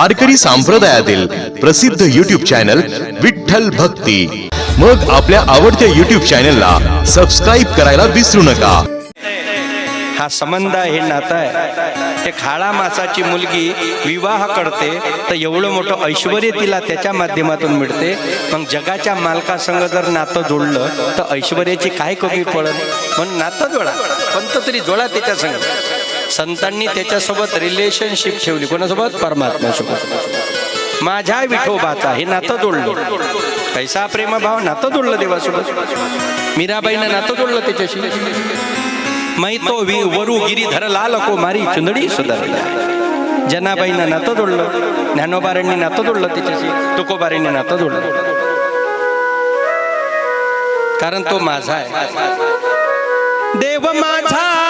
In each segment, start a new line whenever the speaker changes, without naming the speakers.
वारकरी संप्रदायातील प्रसिद्ध YouTube channel Vitthal भक्ती. मग आपल्या आवडत्या युट्यूब चॅनलला सबस्क्राईब करायला विसरू नका.
हा संबंध आहे हे नातं आहे. ते खाळा मासाची मुलगी विवाह करते तर एवढं मोठं ऐश्वर तिला त्याच्या माध्यमातून मिळते. मग जगाच्या मालकासंग जर नातं जोडलं तर ऐश्वर्याची काय कमी पडत म्हणून नातं जोडा. कोणतं तरी जोडा त्याच्या संग संतांनी त्याच्यासोबत रिलेशनशिप ठेवली. कोणासोबत? परमात्म्यासोबत. माझ्या विठोबाचा. हे नातं जोडलं. पैसा प्रेमभाव नातं जोडलं देवासोबत. मीराबाईनं नातं जोडलं त्याच्याशी. मैतो वी वरू वरु धरला लको मारी चुंदडी सुधारली. जनाबाईनं नातं जोडलं. ज्ञानोबारांनी नातं जोडलं त्याच्याशी. तुकोबारींनी नातं जोडलं. कारण तो माझा आहे. देव माझा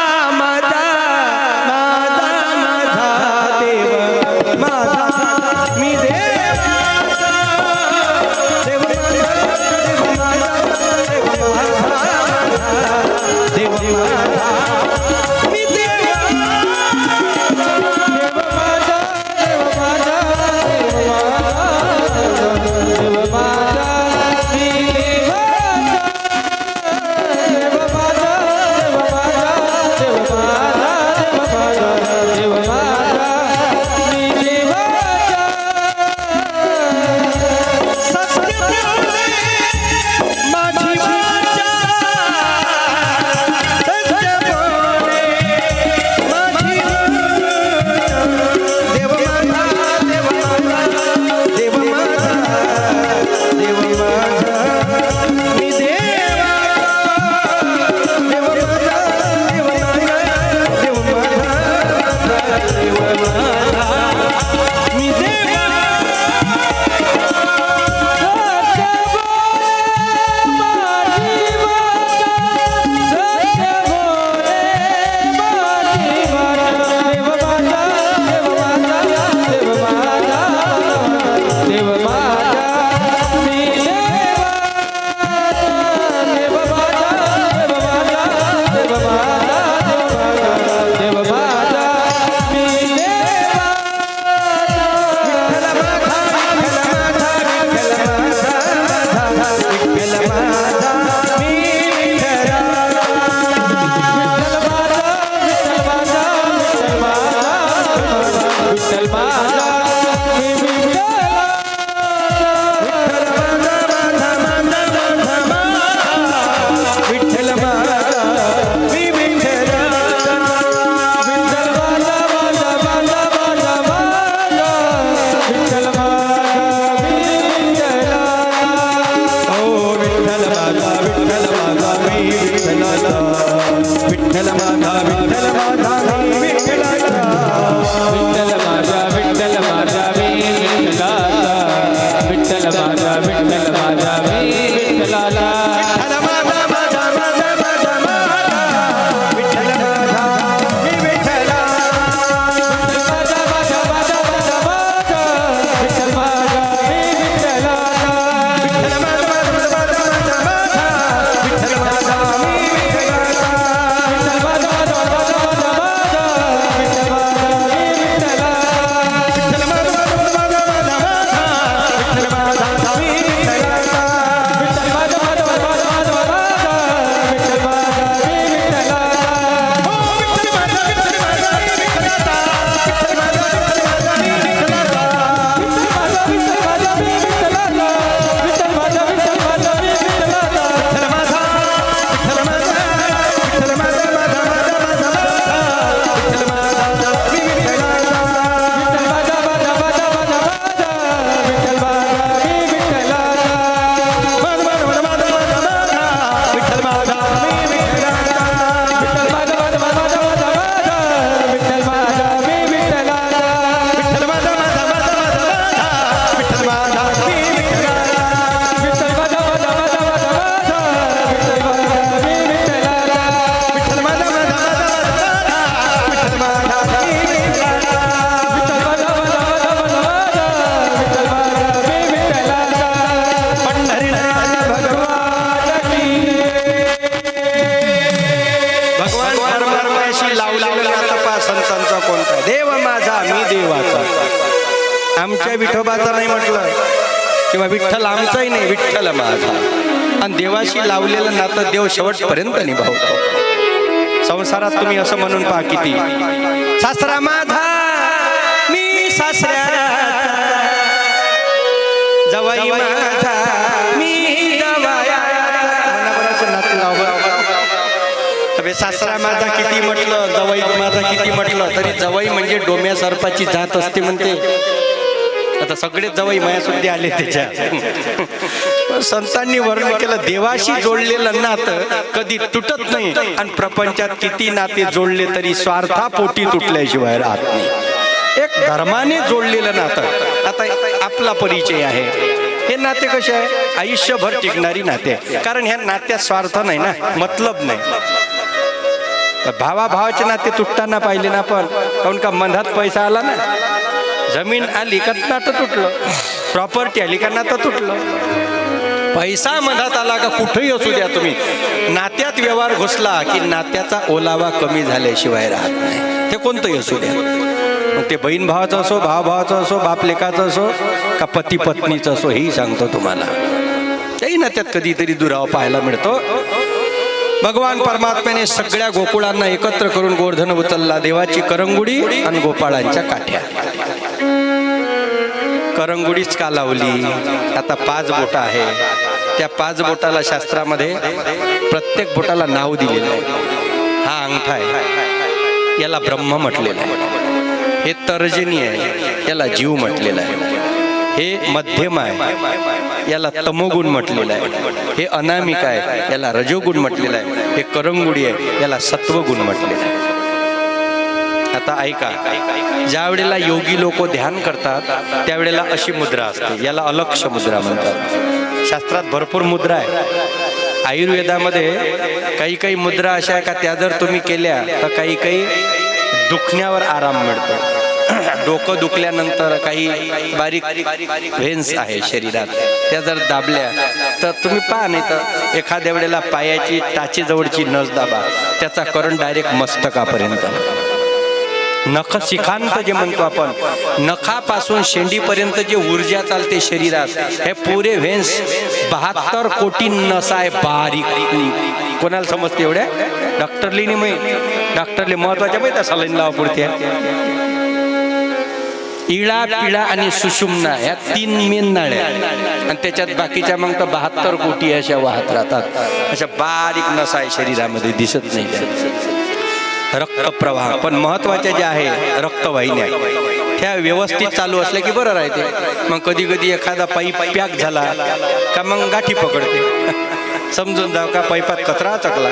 Yeah. लावला तपा संतांचा कोणता देव माझा मी देवाचा. आमच्या विठोबाचा नाही म्हटलं. किंवा विठ्ठल आमचाही नाही विठ्ठल माझा. आणि देवाशी लावलेलं नातं देव शेवटपर्यंत निभावतो. संसारात तुम्ही असं म्हणून पहा किती. सासरा माझा मी सासऱ्या जवाई माझा. सासरा माझा किती म्हटलं जवाई माझा किती म्हटलं तरी जवाई म्हणजे डोम्या सर्पाची जात असते म्हणते. आता सगळेच जवाई माया सुद्धा आले त्याच्या. संतांनी वर्णन केलं देवाशी जोडलेलं नातं कधी तुटत नाही आणि प्रपंचात किती नाते जोडले तरी स्वार्थापोटी तुटल्याशिवाय राहत नाही. एक धर्माने जोडलेलं नातं. आता आपला परिचय आहे. हे नाते कसे आहे? आयुष्यभर टिकणारी नाते. कारण ह्या नात्यात स्वार्थ नाही ना मतलब नाही. तर भावाभावाचे नाते तुटताना पाहिले ना आपण. काऊन का मधात पैसा आला ना? जमीन आली का नातं तुटलं. प्रॉपर्टी आली का नातं तुटलं. पैसा मधात आला का कुठेही असू द्या तुम्ही. नात्यात व्यवहार घुसला की नात्याचा ओलावा कमी झाल्याशिवाय राहत नाही. ते कोणतंही असू द्या. मग ते बहीण भावाचं असो भाव भावाचं असो बाप लेखाचं असो का पती पत्नीचं असो हेही सांगतो तुम्हाला. त्याही नात्यात कधीतरी दुरावा पाहायला मिळतो. भगवान परमात्म्याने सगळ्या गोकुळांना एकत्र करून गोवर्धन उचलला. देवाची करंगुडी आणि गोपाळांच्या काठ्या. करंगुडीच का लावली? आता पाच बोट आहे. त्या पाच बोटाला शास्त्रामध्ये प्रत्येक बोटाला नाव दिलेलं आहे. हा अंगठा आहे. याला ब्रह्म म्हटलेलं आहे. हे तर्जनी आहे. याला जीव म्हटलेलं आहे. हे मध्यम आहे. याला तमोगुण म्हटलेलं आहे. हे अनामिक आहे याला रजोगुण म्हटलेलं आहे हे करंगुडी आहे याला सत्वगुण म्हटलेलं आहे आता ऐका ज्या वेळेला योगी लोक ध्यान करतात त्यावेळेला अशी मुद्रा असते याला अलक्ष मुद्रा म्हणतात शास्त्रात भरपूर मुद्रा आहे आयुर्वेदामध्ये काही काही मुद्रा अशा आहे का त्या जर तुम्ही केल्या तर काही काही दुखण्यावर आराम मिळतो डोकं दुखल्यानंतर काही बारीक व्हेन्स आहे शरीरात त्या जर दाबल्या तर तुम्ही पहा नाही तर एखाद्या वेळेला पायाची टाचेजवळची नस दाबा. त्याचा करंट डायरेक्ट मस्तकापर्यंत. नख शिखांत जे म्हणतो आपण नखापासून शेंडीपर्यंत जे ऊर्जा चालते शरीरात हे पुरे व्हेन्स बहात्तर कोटी नस आहे बारीक. कोणाला समजते एवढ्या? डॉक्टरली नाही माहीत. डॉक्टरले महत्त्वाच्या माहिती सलाईन लावा पुरते. इळा पिळा आणि सुषुम्ना या तीन मेन नाळ्या आणि त्याच्यात बाकीच्या मग तर बहात्तर कोटी अशा वाहत राहतात. अशा बारीक नसा आहे शरीरामध्ये दिसत नाही रक्तप्रवाह पण महत्त्वाच्या ज्या आहे रक्तवाहिन्या त्या व्यवस्थित चालू असल्या की बरं राहते. मग कधी कधी एखादा पायी पॅक झाला का मग गाठी पकडते. समजून जाव का पैपात कचरा चकला.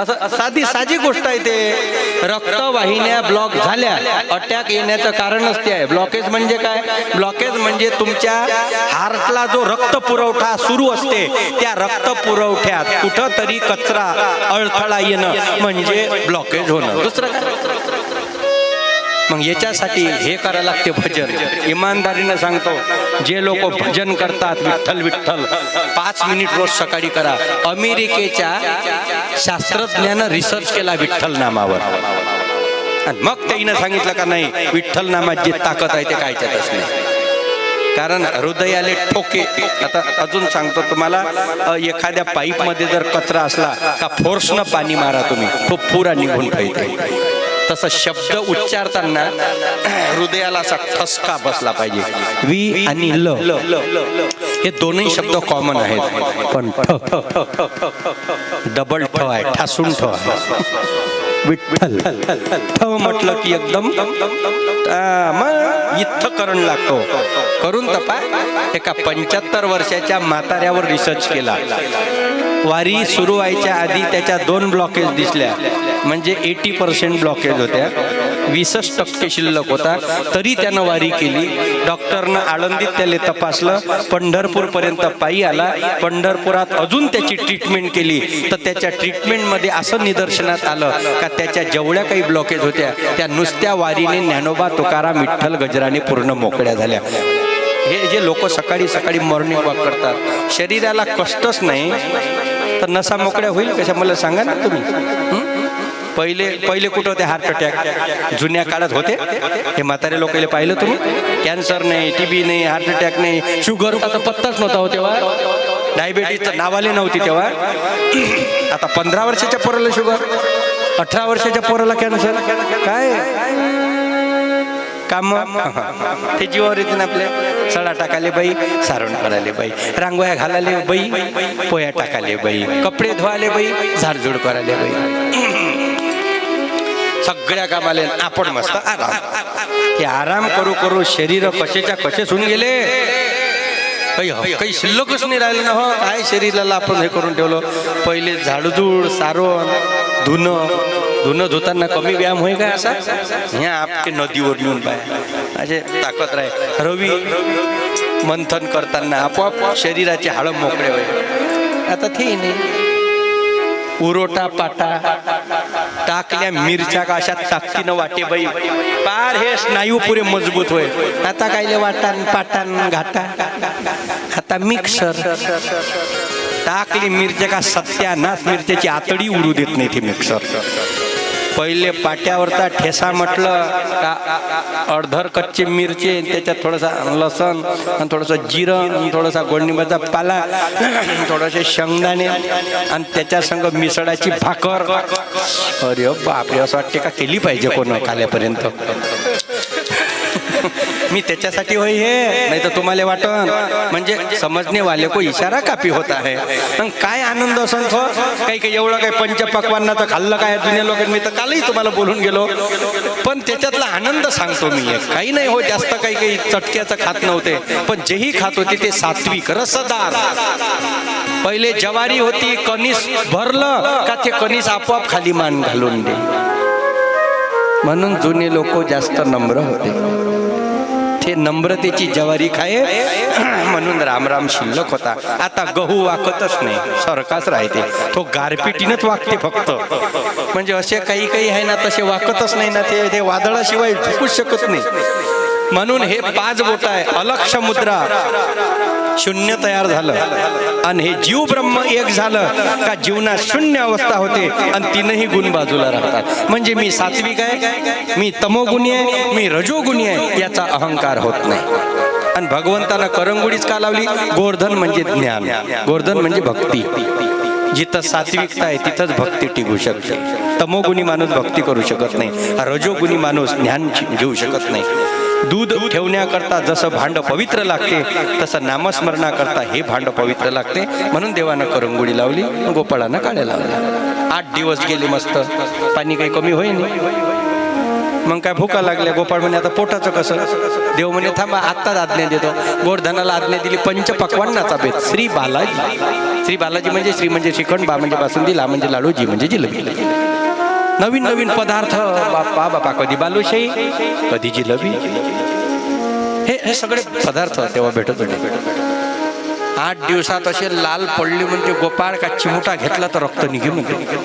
असं साधी साधी गोष्ट आहे ते. रक्तवाहिन्या ब्लॉक झाल्या. अटॅक येण्याचं कारणच ते आहे. ब्लॉकेज म्हणजे काय? ब्लॉकेज म्हणजे तुमच्या हार्टला जो रक्त पुरवठा सुरू असते त्या रक्त पुरवठ्यात कुठं तरी कचरा अडथळा येणं म्हणजे ब्लॉकेज होणं. दुसरं काय? मग याच्यासाठी हे करायला लागते भजन. इमानदारीनं सांगतो जे लोक भजन करतात विठ्ठल विठ्ठल पाच मिनिट रोज सकाळी करा. अमेरिकेच्या शास्त्रज्ञानं रिसर्च केला विठ्ठल नामावर. आणि मग त्याईनं सांगितलं का नाही विठ्ठल नामात जी ताकद आहे ते कायच्यातच नाही. कारण हृदयाले ठोके. आता अजून सांगतो तुम्हाला एखाद्या पाईपमध्ये जर कचरा असला का फोर्सनं पाणी मारा तुम्ही. तो पुरा निघून पाहिजे तसा शब्द उच्चारताना हृदयाला असा ठसका बसला पाहिजे. वी आणि ल. हे दोनही शब्द कॉमन आहेत. पण डबल ठ आहे ठासून ठ आहे. विठ्ठल. ठ म्हटलं की एकदम आ, इथं करण लागतो. करून तपा. एका पंच्याहत्तर वर्षाच्या म्हाताऱ्यावर रिसर्च केला. वारी सुरू व्हायच्या आधी त्याच्या दोन ब्लॉकेज दिसल्या. म्हणजे एटी पर्सेंट ब्लॉकेज होत्या. वीसच टक्के शिल्लक होता. तरी त्यानं वारी केली. डॉक्टरनं आळंदीत त्याला तपासलं. पंढरपूरपर्यंत पायी आला. पंढरपुरात अजून त्याची ट्रीटमेंट केली. तर त्याच्या ट्रीटमेंटमध्ये असं निदर्शनात आलं का त्याच्या जेवढ्या काही ब्लॉकेज होत्या त्या नुसत्या वारीने ज्ञानोबा तुकाराम विठ्ठल गजराने पूर्ण मोकळ्या झाल्या. हे जे लोक सकाळी सकाळी मॉर्निंग वॉक करतात शरीराला कष्टच नाही. तर नसा मोकळ्या होईल कशा? मला सांगा ना तुम्ही. पहिले पहिले कुठं होते हार्ट अटॅक जुन्या काळात होते? हे म्हातारे लोकांना पाहिलं तुम्ही? कॅन्सर नाही टीबी नाही हार्ट अटॅक नाही. शुगर आता पत्ताच नव्हता हो तेव्हा. डायबिटीज नावाले नव्हती तेव्हा. आता पंधरा वर्षाच्या पोराला शुगर अठरा वर्षाच्या पोराला कॅन्सर काय? काम? ते जीवावर येते ना आपल्या सडा टाकाले बाई सारण करायले बाई. रांगोळ्या घालाले बाई पोया टाकाले बाई. कपडे धुवाले बाई झाडझूड करायले बाई. सगळ्या कामाले आपण मस्त आराम. ते आराम करू करू शरीर कशाच्या कसे सुन गेले? काही शिल्लकच नाही राहिलं ना हो. काय शरीराला आपण हे करून ठेवलं? पहिले झाडझूड सारोन धुणं धुणं धुताना कमी व्यायाम होय काय असा? ह्या आपके नदीवर येऊन पाय असे ताकद राहे रवी मंथन करताना आपोआप शरीराचे हाड मोकळे होय. आता ते नाही उरोटा पाटा टाकल्या मिरच्या का अशा ताकदीनं वाटे बाई. पार हे स्नायू पुरे मजबूत होय. आता कायले वाटान पाटान घाटा. आता मिक्सर. टाकली मिरच्या का सत्यानाश मिरच्याची आतडी उडू देत नाही ती मिक्सर. पहिले पाट्यावरचा ठेसा म्हटलं का अर्धर कच्ची मिरची त्याच्यात थोडासा लसण आणि थोडंसं जिरं आणि थोडासा गोडनिंबाचा पाला थोडेसे शेंगदाणे आणि त्याच्या संग मिसळाची भाकर. अरे बापरे असं वाटते का केली पाहिजे कोण खाल्यापर्यंत? मी त्याच्यासाठी होई हे. नाही तर तुम्हाला वाटन. म्हणजे समजणे वाले को इशारा कापी होता आहे. मग काय आनंद असं तो काही काही एवढं काही पंचपक्वांना तर खाल्लं काय? जुन्या लोक मी तर कालही तुम्हाला बोलून गेलो. पण त्याच्यातला आनंद सांगतो मी काही नाही हो जास्त काही काही चटक्याचं खात नव्हते. पण जेही खात होते ते सात्विक रसदार. पहिले जवारी होती कणीस भरलं का ते कणीस आपोआप खाली मान घालून दे. म्हणून जुने लोक जास्त नम्र होते. ते नम्रतेची जवारी खाये. म्हणून रामराम शिल्लक होता. आता गहू वाकतच नाही. सरकाच राहते. तो गारपिटीनच वागते फक्त. म्हणजे असे काही काही आहे ना तसे वाकतच नाही ना ते ते वादळाशिवाय झुकूच शकत नाही. म्हणून हे पाच बोट आहे. अलक्ष मुद्रा. शून्य तयार झालं. आणि हे जीव ब्रह्म एक झालं का जीवनात शून्य अवस्था होते आणि तीनही गुण बाजूला राहतात. म्हणजे मी सात्विक आहे मी तमोगुणी आहे मी रजोगुणी आहे याचा अहंकार होत नाही. आणि भगवंताला करंगुडीच का लावली? गोर्धन म्हणजे ज्ञान. गोर्धन म्हणजे भक्ती. जिथं सात्विकता आहे तिथंच भक्ती टिकू शकते. तमोगुणी माणूस भक्ती करू शकत नाही. रजोगुणी माणूस ज्ञान घेऊ शकत नाही. दूध ठेवण्याकरता जसं भांड पवित्र लागते तसं नामस्मरणाकरता हे भांड पवित्र लागते. म्हणून देवानं करंगुडी लावली गोपाळानं काढ्या लावल्या. आठ दिवस गेले मस्त. पाणी काही कमी होईन. मग काय भुका लागल्या. गोपाळ म्हणे आता पोटाचं कसं? देव म्हणे थांबा आत्ताच आज्ञा देतो. गोडधनाला आज्ञा दिली पंच पक्वांनाचा भेद श्री बालाजी. श्री बालाजी म्हणजे श्री म्हणजे श्रीखंड बा म्हणजे बासुंदी ला म्हणजे लाडूजी म्हणजे जिलबी. नवीन नवीन पदार्थ बाप्पा बापा कधी बालुशाही कधी जिलबी. हे हे सगळे पदार्थ तेव्हा भेटत होते. आठ दिवसात असे लाल पडले म्हणजे गोपाळ का चिमुटा घेतला तर रक्त निघे म्हणते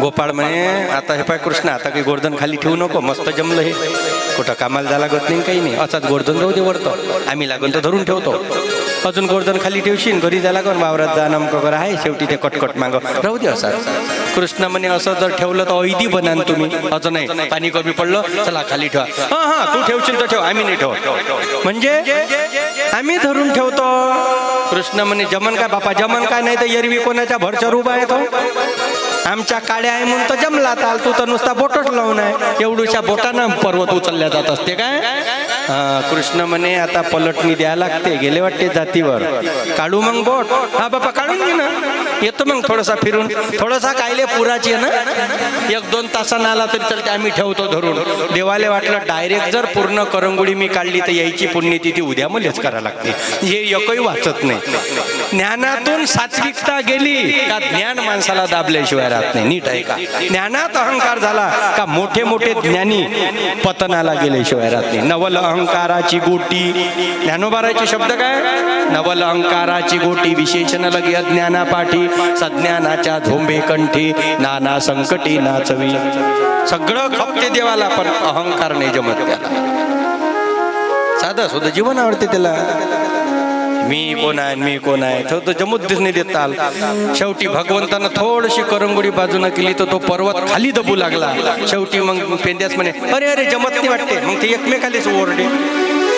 गोपाळ म्हणे आता हे पाय कृष्ण आता काही गोर्धन खाली ठेवू नको मस्त जमलं हे. कुठं कामाला जा लागत नाही काही नाही. असाच गोर्धन राहू दे वरतो. आम्ही लागून तर धरून ठेवतो. अजून गोर्धन खाली ठेवशील घरी जा लागून वावरात जा नमकं करा आहे शेवटी ते कटकट माग. राहू दे असा. कृष्ण म्हणे असं जर ठेवलं तर ऐदी बनान तुम्ही. असं नाही. पाणी कमी पडलं चला खाली ठेवा. हा हा तू ठेवशील तर ठेव आम्ही नाही ठेव म्हणजे? आम्ही धरून ठेवतो. कृष्ण म्हणे जमन काय बापा जमन काय नाही तर एरवी कोणाच्या भरचर उभा आहे तो आमच्या काड्या आहे म्हणून तर जमला ताल तू तर नुसता बोटच लावून आहे. एवढूशा बोटानं पर्वत उचलल्या जात असते काय? कृष्ण म्हणे आता पलटणी द्यायला लागते. गेले वाटते जातीवर. काढू मग बोट. हा बापा काढून घे ना. येतो मग थोडासा फिरून. थोडासा कायले पुराची आहे ना? एक दोन तासानं आला तरी चलते आम्ही ठेवतो धरून. देवाले वाटलं डायरेक्ट जर पूर्ण करंगुळी मी काढली तर यायची पुण्यतिथी उद्या मलाच करायला लागते. हे एकही वाचत नाही. ज्ञानातून सात्विकता गेली का ज्ञान माणसाला दाबल्याशिवाय राहत नाही? नीट आहे का? ज्ञानात अहंकार झाला का मोठे मोठे ज्ञानी पतनाला गेल्याशिवाय राहत नाही? नवल अहंकाराची गोटी. ज्ञानोबाराचे शब्द काय? नवल अहंकाराची गोटी. विशेषण लगे अज्ञानापाठी. सज्ञानाच्या झोंबे कंठी नाना संकटी नाचवी. सगळं खपते देवाला पण अहंकार नाही जमत त्याला. साधं सुद्धा जीवन आवडते त्याला. मी कोण आहे मी कोण आहे? तो तो जमुद्दीस नाही देताल शेवटी भगवंतानं थोडीशी करंगुडी बाजूनं केली तर तो पर्वत खाली दबू लागला. शेवटी मग पेंद्यास म्हणे अरे अरे जमत नाही वाटते. मग ते एकमेकालीच ओरडे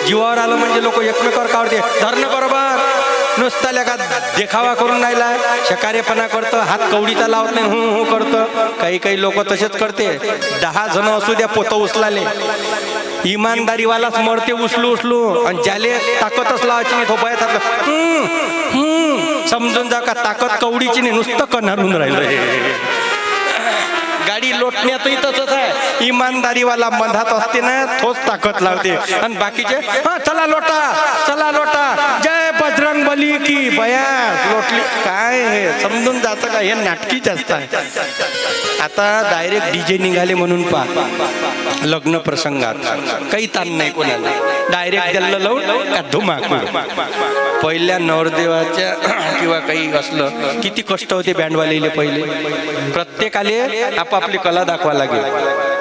जीवावर आलं म्हणजे लोक एकमेकावर काढते धरणं बरोबर. नुसता लगा देखावा करून राहिला. शकारेपणा करतं हात कवडीचा लावत नाही हू हू करतं. काही काही लोक तसेच करते. दहा जण असू द्या पोतं उचलाले. इमानदारीवालाच मरते उचलू उचलू. आणि ज्याले ताकदच लावायची नाही तो हम्म, समजून जा का ताकद कवडीची नाही नुसतं कन्हारून राहिलं. गाडी लोटण्यातही तसंच आहे. इमानदारीवाला मधात असते ना तोच ताकद लावते. आणि बाकीचे हा चला लोटा चला लोटा जय बजरंग बली की बया लोटली. काय हे? समजून जातं का? हे नाटकीच असतात आता डायरेक्ट डीजे निघाले म्हणून पा लग्न प्रसंगात. काही ताण नाही कोणाला. डायरेक्ट त्याला लावून का धुमा पहिल्या नवरदेवाच्या किंवा काही असलं किती कष्ट होते बँडवालेले पहिले. प्रत्येकाले आपापली कला दाखवा लागेल.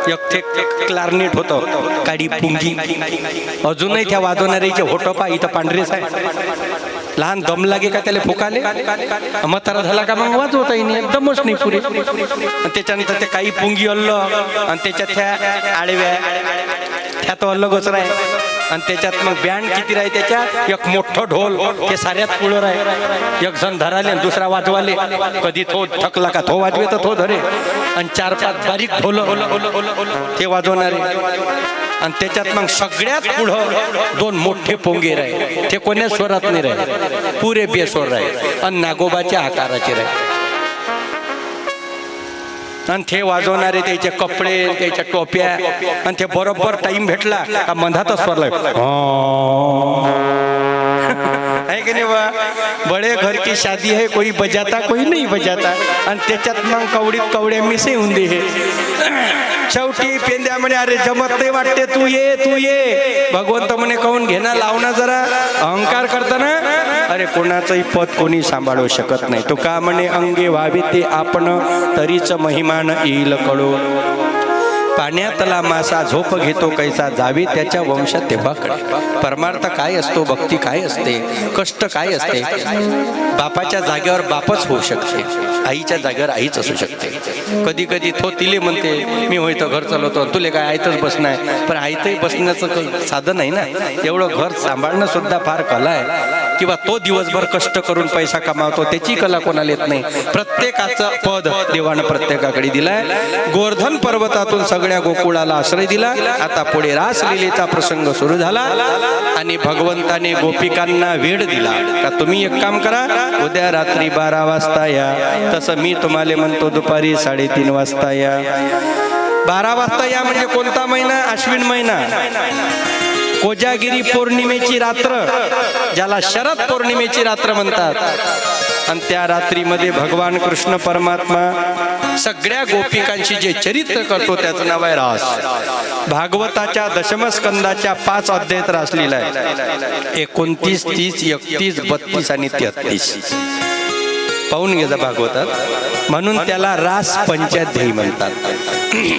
एक क्लारनेट होतं. काडी पुंगी. अजूनही त्या वाजवणाऱ्याचे होटोपा इथं पांढरेच आहे लहान दम लागे का त्याला फुकाले? म्हातारा झाला का मग वाजवता येईल दमच नाही पुरे. आणि त्याच्यानंतर ते काही पुंगी अल्ल आणि त्याच्यात त्या आडव्या त्या तो अल्लगच राहे आणि त्याच्यात मग बँड किती राही त्याच्यात एक मोठं ढोल. ते साऱ्यात पुढं राहे एक जण धराले आणि दुसरा वाजवाले. कधी तो थकला का? तो वाजवे तर तो धरे. आणि चार पाच बारीक ढोल. ते वाजवणारे. आणि त्याच्यात मग सगळ्यात पुढं दोन मोठे पोंगे राहे ते कोण्या स्वरात नाही राही पुरे बेस्वर राहील. आणि नागोबाच्या आकाराचे राहील. आणि ते वाजवणारे त्याचे कपडे त्याच्या टोप्या आणि ते बरोबर टाइम भेटला का मधातच स्वरला है की नाही बा बड़े घर की शादी है कोई बजाता कोई नाही बजाता। आणि त्याच्यात मग कवडीत कवड्या मिसे दे हे। शेवटी पेंद्या म्हणे अरे जमत नाही वाटते तू ये तू ये. भगवंत म्हणे कहून घेणं लावणं जरा. अहंकार करताना अरे कोणाचंही पद कोणी सांभाळू शकत नाही. तो का म्हणे अंगे व्हावे ते आपण तरीच महिमान येईल कळो. पाण्यातला मासा झोप घेतो कैसा जावे त्याच्या वंशात तेव्हाकडे परमार्थ काय असतो भक्ती काय असते कष्ट काय असते बापाच्या जागेवर बापच होऊ शकते आईच्या जागेवर आईच असू शकते. कधी कधी तो तिले म्हणते मी होय तर घर चालवतो तुले काय आयतच बसणार पण आयतही बसण्याचं साधन आहे ना. एवढं घर सांभाळणं सुद्धा फार कला आहे. किंवा तो दिवसभर कष्ट करून पैसा कमावतो त्याची कला कोणाला येत नाही. प्रत्येकाचं पद देवानं प्रत्येकाकडे दिलाय. गोवर्धन पर्वतातून सगळ्या गोकुळाला आश्रय दिला. आता पुढे रासलीलेचा प्रसंग सुरू झाला आणि भगवंताने गोपिकांना वेळ दिला. का तुम्ही एक काम करा उद्या रात्री बारा वाजता या. तसं मी तुम्हाला म्हणतो दुपारी साडेतीन वाजता या. बारा वाजता या म्हणजे कोणता महिना? अश्विन महिना. कोजागिरी पौर्णिमेची रात्र ज्याला शरद पौर्णिमेची रात्र म्हणतात. आणि त्या रात्रीमध्ये भगवान कृष्ण परमात्मा सगळ्या गोपिकांशी जे चरित्र करतो त्याचं नाव आहे रास. भागवताच्या दशमस्कंदाच्या पाच अध्यायात रासलेला आहे. एकोणतीस तीस एकतीस बत्तीस आणि तेहतीस. पाहून घ्यायचा भागवतात. म्हणून त्याला रास पंचाध्यायी म्हणतात.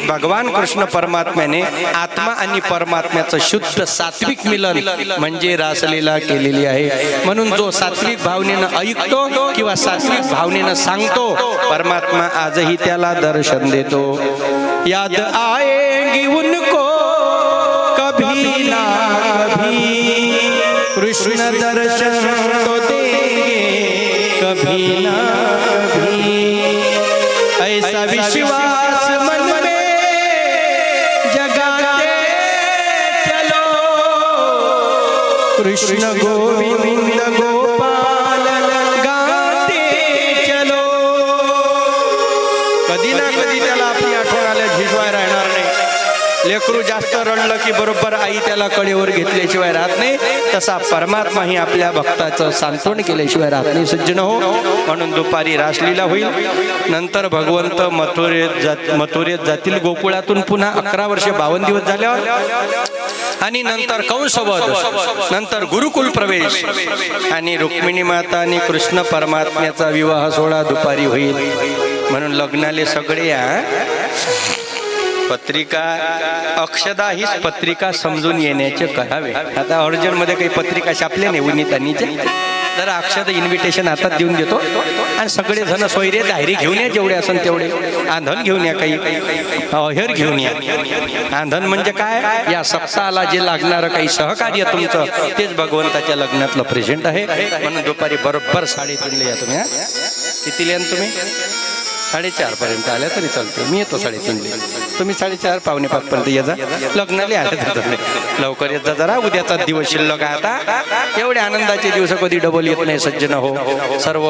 भगवान कृष्ण परमात्म्याने आत्मा आणि परमात्म्याचं शुद्ध सात्विक मिलन म्हणजे रासलीला केलेली आहे. म्हणून जो सात्विक भावनेनं ऐकतो किंवा सात्विक भावनेनं सांगतो परमात्मा आजही त्याला दर्शन देतो. याद आएगी कृष्ण गोविंद गोपाल गाते चलो। कधी ना कधी त्याला आपली आठवण आल्या झिजवाय राहणार नाही. लेकरू जास्त रडलं की बरोबर आई त्याला कडेवर घेतल्याशिवाय राहत नाही. तसा परमात्मा ही आपल्या भक्ताचं सांत्वन केल्याशिवाय राहत नाही. सज्जन हो म्हणून दुपारी रासलीला होईल. नंतर भगवंत मथुरेत जात मथुरेत जातील. गोकुळातून पुन्हा अकरा वर्षे बावन्न दिवस झाल्यावर आणि नंतर कंसवध नंतर गुरुकुल प्रवेश. आणि रुक्मिणी माता आणि कृष्ण परमात्म्याचा विवाह सोहळा दुपारी होईल. म्हणून लग्नाले सगळे या पत्रिका अक्षदा हीच पत्रिका समजून येण्याचे करावे. आता ऑरिजिनलमध्ये काही पत्रिका छापले नाही उन्नीतांनीचे जरा अक्षदा इन्व्हिटेशन हातात देऊन देतो आणि सगळे जण सोयरे दायरी घेऊन या जेवढे असन तेवढे. आंधन घेऊन या काही. अहेर घेऊन या. आंधन म्हणजे काय? या सप्ताहाला जे लागणारं काही सहकार्य तुमचं तेच भगवंताच्या लग्नातलं प्रेझेंट आहे. म्हणून दुपारी बरोबर साडेतीनला या तुम्ही किती लिहा तुम्ही? साडेचार पर्यंत आल्या तरी चालते मी येतो साडेतीनला तुम्ही साडेचार पावणे पाच पर्यंत ये जा. लग्नाला आले तर लवकर येत जा जरा. उद्याचा दिवस शिल्लक आहे आता. एवढे आनंदाचे दिवस कधी डबल येत नाही सज्जन हो. सर्व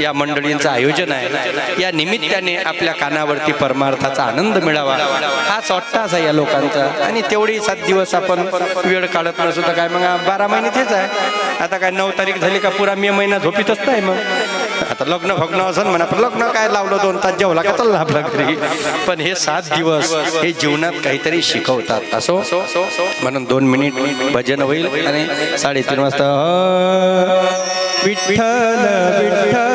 या मंडळींचं आयोजन आहे. या निमित्ताने आपल्या कानावरती परमार्थाचा आनंद मिळावा. हाच अट्टाच आहे या लोकांचा. आणि तेवढी सात दिवस आपण वेळ काढत नसू तर काय? मग बारा महिने तेच आहे. आता काय नऊ तारीख झाली का पुरा मे महिना झोपीतच नाही मग. आता लग्न भग्न असं म्हणा पण लग्न काय लावलं दोन तास जेवला का चालला आपल्या घरी? पण हे सात दिवस हे जीवनात काहीतरी शिकवतात असो? म्हणून दोन मिनिट भजन होईल आणि साडेतीन वाजता विठ्ठल विठ्ठल